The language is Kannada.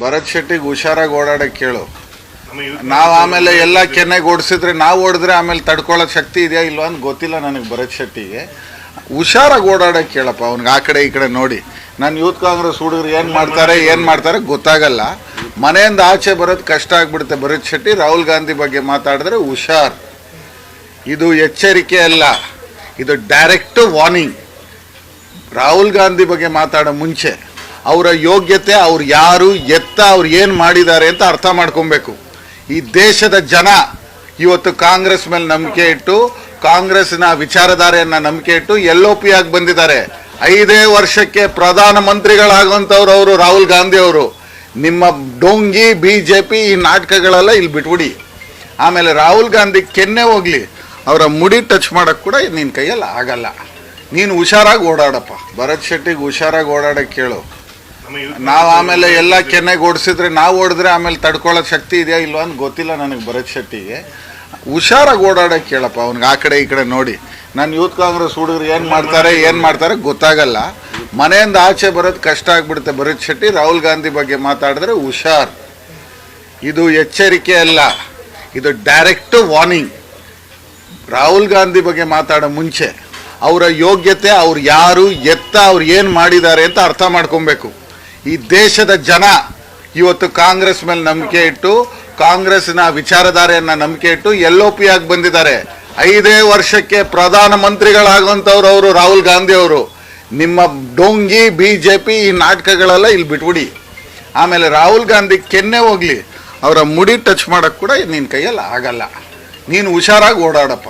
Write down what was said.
ಭರತ್ ಶೆಟ್ಟಿಗೆ ಹುಷಾರಾಗಿ ಓಡಾಡಕ್ಕೆ ಕೇಳು. ನಾವ್ ಆಮೇಲೆ ಎಲ್ಲ ಕೆನ್ನೆಗೆ ಓಡಿಸಿದ್ರೆ ನಾವು ಓಡಿದ್ರೆ ಆಮೇಲೆ ತಡ್ಕೊಳ್ಳೋ ಶಕ್ತಿ ಇದೆಯಾ ಇಲ್ವಾ ಅಂತ ಗೊತ್ತಿಲ್ಲ ನನಗೆ ಭರತ್ ಶೆಟ್ಟಿಗೆ. ಹುಷಾರಾಗಿ ಓಡಾಡಕ್ಕೆ ಕೇಳಪ್ಪ ಅವ್ನಿಗೆ ಆ ಕಡೆ ಈ ಕಡೆ ನೋಡಿ. ನಾನು ಯೂತ್ ಕಾಂಗ್ರೆಸ್ ಹುಡುಗರು ಏನು ಮಾಡ್ತಾರೆ ಏನು ಮಾಡ್ತಾರೆ ಗೊತ್ತಾಗಲ್ಲ. ಮನೆಯಿಂದ ಆಚೆ ಬರೋದು ಕಷ್ಟ ಆಗ್ಬಿಡುತ್ತೆ ಭರತ್ ಶೆಟ್ಟಿ. ರಾಹುಲ್ ಗಾಂಧಿ ಬಗ್ಗೆ ಮಾತಾಡಿದ್ರೆ ಹುಷಾರ್. ಇದು ಎಚ್ಚರಿಕೆ ಅಲ್ಲ ಇದು ಡೈರೆಕ್ಟ್ ವಾರ್ನಿಂಗ್ ರಾಹುಲ್ ಗಾಂಧಿ ಬಗ್ಗೆ ಮಾತಾಡೋ ಮುಂಚೆ. ಅವರ ಯೋಗ್ಯತೆ, ಅವ್ರು ಯಾರು, ಎತ್ತ, ಅವ್ರು ಏನು ಮಾಡಿದ್ದಾರೆ ಅಂತ ಅರ್ಥ ಮಾಡ್ಕೊಬೇಕು. ಈ ದೇಶದ ಜನ ಇವತ್ತು ಕಾಂಗ್ರೆಸ್ ಮೇಲೆ ನಂಬಿಕೆ ಇಟ್ಟು, ಕಾಂಗ್ರೆಸ್ನ ವಿಚಾರಧಾರೆಯನ್ನು ನಂಬಿಕೆ ಇಟ್ಟು ಎಲ್ ಒ ಪಿ ಆಗಿ ಬಂದಿದ್ದಾರೆ. ಐದೇ ವರ್ಷಕ್ಕೆ ಪ್ರಧಾನ ಮಂತ್ರಿಗಳಾಗುವಂಥವ್ರು ಅವರು, ರಾಹುಲ್ ಗಾಂಧಿ ಅವರು. ನಿಮ್ಮ ಡೋಂಗಿ, ಬಿ ಜೆ ಪಿ ಈ ನಾಟಕಗಳೆಲ್ಲ ಇಲ್ಲಿ ಬಿಟ್ಬಿಡಿ. ಆಮೇಲೆ ರಾಹುಲ್ ಗಾಂಧಿ ಕೆನ್ನೆ ಹೋಗ್ಲಿ, ಅವರ ಮುಡಿ ಟಚ್ ಮಾಡೋಕ್ಕೆ ಕೂಡ ನಿನ್ನ ಕೈಯಲ್ಲಿ ಆಗಲ್ಲ. ನೀನು ಹುಷಾರಾಗಿ ಓಡಾಡಪ್ಪ. ಭರತ್ ಶೆಟ್ಟಿಗೆ ಹುಷಾರಾಗಿ ಓಡಾಡಕ್ಕೆ ಕೇಳು. ನಾವು ಆಮೇಲೆ ಎಲ್ಲ ಕೆನ್ನೆಗೆ ಓಡಿಸಿದ್ರೆ ನಾವು ಓಡಿದ್ರೆ ಆಮೇಲೆ ತಡ್ಕೊಳ್ಳೋ ಶಕ್ತಿ ಇದೆಯಾ ಇಲ್ವಾ ಅಂತ ಗೊತ್ತಿಲ್ಲ ನನಗೆ ಭರತ್ ಶೆಟ್ಟಿಗೆ. ಹುಷಾರಾಗಿ ಓಡಾಡೋಕೆ ಕೇಳಪ್ಪ ಅವ್ನಿಗೆ ಆ ಕಡೆ ಈ ಕಡೆ ನೋಡಿ. ನಾನು ಯೂತ್ ಕಾಂಗ್ರೆಸ್ ಹುಡುಗರು ಏನು ಮಾಡ್ತಾರೆ ಏನು ಮಾಡ್ತಾರೆ ಗೊತ್ತಾಗಲ್ಲ. ಮನೆಯಿಂದ ಆಚೆ ಬರೋದು ಕಷ್ಟ ಆಗ್ಬಿಡುತ್ತೆ ಭರತ್ ಶೆಟ್ಟಿ ರಾಹುಲ್ ಗಾಂಧಿ ಬಗ್ಗೆ ಮಾತಾಡಿದ್ರೆ ಹುಷಾರ್. ಇದು ಎಚ್ಚರಿಕೆ ಅಲ್ಲ ಇದು ಡೈರೆಕ್ಟ್ ವಾರ್ನಿಂಗ್ ರಾಹುಲ್ ಗಾಂಧಿ ಬಗ್ಗೆ ಮಾತಾಡೋ ಮುಂಚೆ ಅವರ ಯೋಗ್ಯತೆ ಅವ್ರು ಯಾರು ಎತ್ತ ಅವ್ರು ಏನು ಮಾಡಿದ್ದಾರೆ ಅಂತ ಅರ್ಥ ಮಾಡ್ಕೊಬೇಕು. ಈ ದೇಶದ ಜನ ಇವತ್ತು ಕಾಂಗ್ರೆಸ್ ಮೇಲೆ ನಂಬಿಕೆ ಇಟ್ಟು ಕಾಂಗ್ರೆಸ್ನ ವಿಚಾರಧಾರೆಯನ್ನ ನಂಬಿಕೆ ಇಟ್ಟು ಎಲ್ ಒ ಪಿ ಆಗಿ ಬಂದಿದ್ದಾರೆ. ಐದೇ ವರ್ಷಕ್ಕೆ ಪ್ರಧಾನ ಮಂತ್ರಿಗಳಾಗುವಂಥವ್ರು ಅವರು, ರಾಹುಲ್ ಗಾಂಧಿ ಅವರು. ನಿಮ್ಮ ಡೋಂಗಿ ಬಿ ಜೆ ಪಿ ಈ ನಾಟಕಗಳೆಲ್ಲ ಇಲ್ಲಿ ಬಿಟ್ಬಿಡಿ. ಆಮೇಲೆ ರಾಹುಲ್ ಗಾಂಧಿ ಕೆನ್ನೆ ಹೋಗ್ಲಿ, ಅವರ ಮುಡಿ ಟಚ್ ಮಾಡಕ್ ಕೂಡ ನಿನ್ನ ಕೈಯಲ್ಲಿ ಆಗಲ್ಲ. ನೀನು ಹುಷಾರಾಗಿ ಓಡಾಡಪ್ಪ.